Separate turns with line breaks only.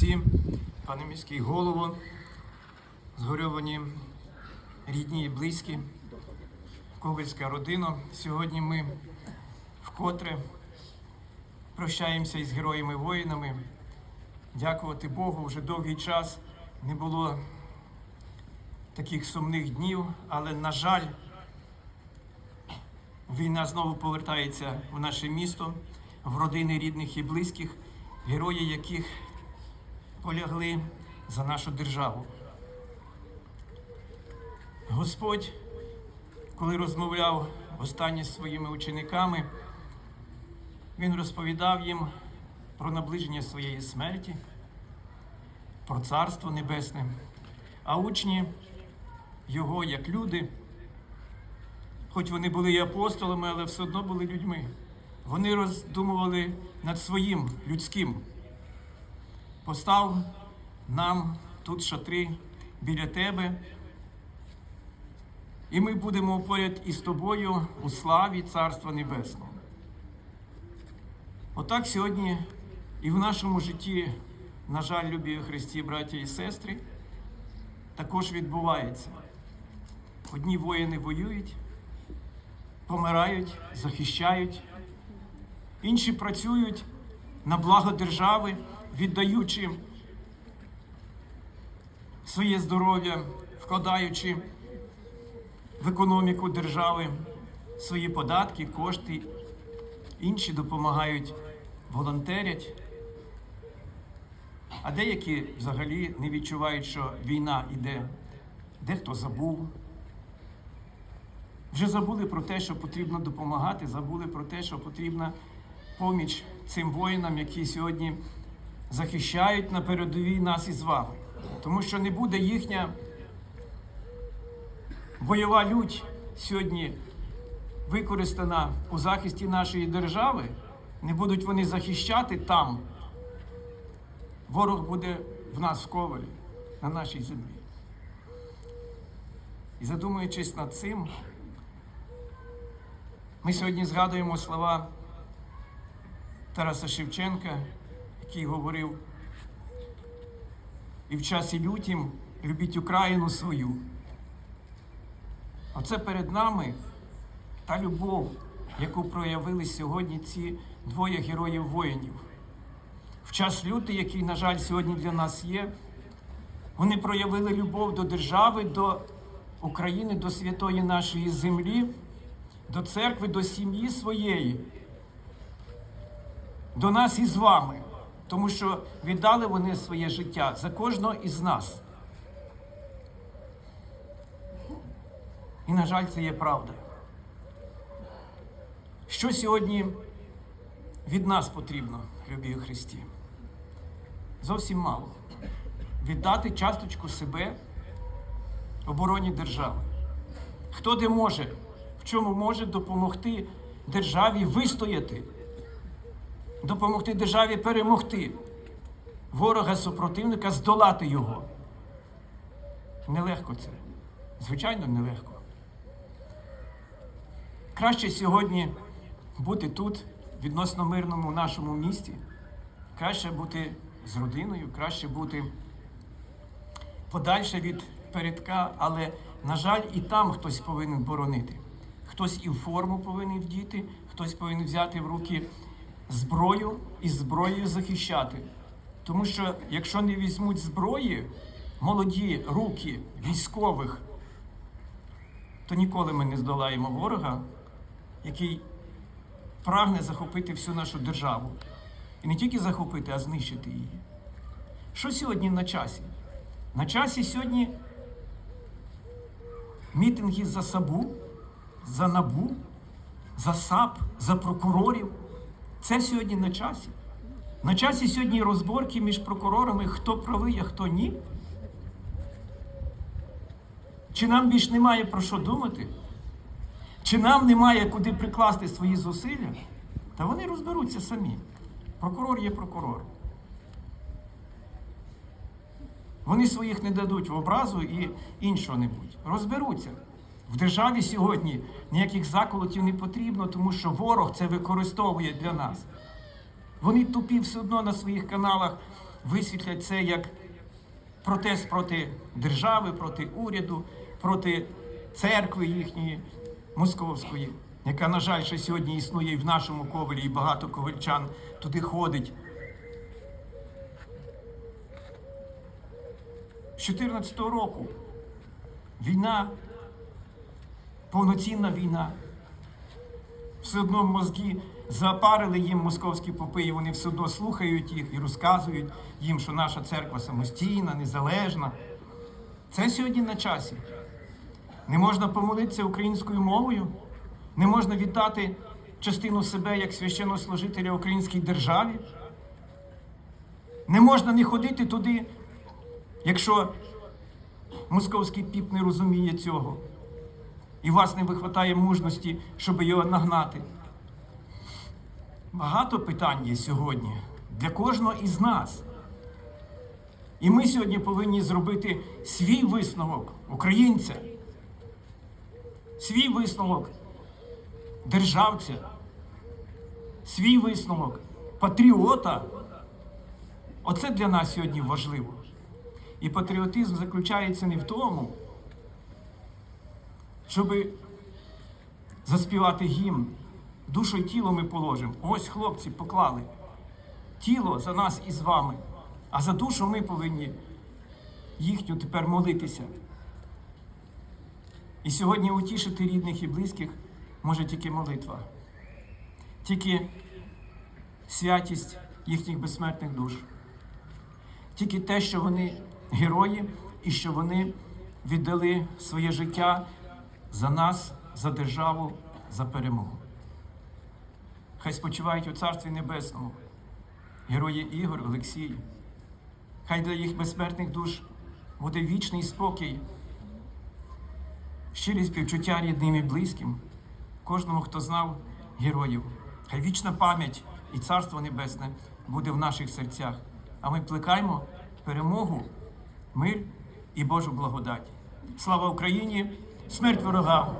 отці, пане міський голово, згорьовані рідні і близькі, ковальська родина. Сьогодні ми вкотре прощаємося із героями-воїнами. Дякувати Богу, вже довгий час не було таких сумних днів, але, на жаль, війна знову повертається в наше місто, в родини рідних і близьких, герої яких полягли за нашу державу. Господь, коли розмовляв останнє з своїми учениками, Він розповідав їм про наближення своєї смерті, про Царство Небесне, а учні його, як люди, хоч вони були і апостолами, але все одно були людьми. Вони роздумували над своїм людським. Постав нам тут шатри біля тебе, і ми будемо поряд із тобою у славі Царства Небесного. Отак сьогодні і в нашому житті, на жаль, любі Христі, браття і сестри, також відбувається. Одні воїни воюють, помирають, захищають, інші працюють на благо держави, віддаючи своє здоров'я, вкладаючи в економіку держави свої податки, кошти, інші допомагають, волонтерять. А деякі взагалі не відчувають, що війна йде, дехто забув. Вже забули про те, що потрібно допомагати, забули про те, що потрібна поміч цим воїнам, які сьогодні захищають на передовій нас із вами. Тому що не буде їхня бойова лють сьогодні використана у захисті нашої держави, не будуть вони захищати там. Ворог буде в нас в ковалі, на нашій землі. І задумуючись над цим, ми сьогодні згадуємо слова Тараса Шевченка, який говорив, і в часі лютім любіть Україну свою. Оце перед нами та любов, яку проявили сьогодні ці двоє героїв воїнів. В час лютий, який, на жаль, сьогодні для нас є, вони проявили любов до держави, до України, до святої нашої землі, до церкви, до сім'ї своєї, до нас із вами, тому що віддали вони своє життя за кожного із нас. І, на жаль, це є правда. Що сьогодні від нас потрібно, любі Христі? Зовсім мало. Віддати часточку себе обороні держави. Хто де може, в чому може допомогти державі вистояти, допомогти державі перемогти ворога супротивника, здолати його. Нелегко це. Звичайно, нелегко. Краще сьогодні бути тут, відносно мирному нашому місті, краще бути з родиною, краще бути подальше від передка, але, на жаль, і там хтось повинен боронити. Хтось і в форму повинен вдіти, хтось повинен взяти в руки зброю і зброєю захищати. Тому що якщо не візьмуть зброї, молоді руки військових, то ніколи ми не здолаємо ворога, який прагне захопити всю нашу державу. І не тільки захопити, а знищити її. Що сьогодні на часі? На часі сьогодні мітинги за САБУ, за НАБУ, за САП, за прокурорів. Це сьогодні на часі. На часі сьогодні розборки між прокурорами, хто правий, а хто ні. Чи нам більш немає про що думати? Чи нам немає куди прикласти свої зусилля? Та вони розберуться самі. Прокурор є прокурор. Вони своїх не дадуть в образу і іншого небудь. Розберуться. В державі сьогодні ніяких заколотів не потрібно, тому що ворог це використовує для нас. Вони тупі все одно на своїх каналах висвітлять це як протест проти держави, проти уряду, проти церкви їхньої московської, яка, на жаль, ще сьогодні існує і в нашому ковелі, і багато ковальчан туди ходить. З 2014 року війна, повноцінна війна. Все одно мозги запарили їм московські попи, і вони все одно слухають їх і розказують їм, що наша церква самостійна, незалежна. Це сьогодні на часі. Не можна помолитися українською мовою, не можна віддати частину себе як священнослужителя українській державі. Не можна не ходити туди, якщо московський піп не розуміє цього. І вас не вистачає мужності, щоб його нагнати. Багато питань є сьогодні для кожного із нас. І ми сьогодні повинні зробити свій висновок українця, свій висновок державця, свій висновок патріота. Оце для нас сьогодні важливо. І патріотизм заключається не в тому, щоб заспівати гімн. Душу і тіло ми положимо. Ось хлопці поклали. Тіло за нас і з вами. А за душу ми повинні їхню тепер молитися. І сьогодні утішити рідних і близьких може тільки молитва, тільки святість їхніх безсмертних душ, тільки те, що вони герої і що вони віддали своє життя за нас, за державу, за перемогу. Хай спочивають у Царстві Небесному герої Ігор, Олексій. Хай для їх безсмертних душ буде вічний спокій, щирі співчуття рідним і близьким, кожному, хто знав героїв. Хай вічна пам'ять і Царство Небесне буде в наших серцях. А ми плекаємо перемогу, мир і Божу благодать. Слава Україні! Смерть ворогам!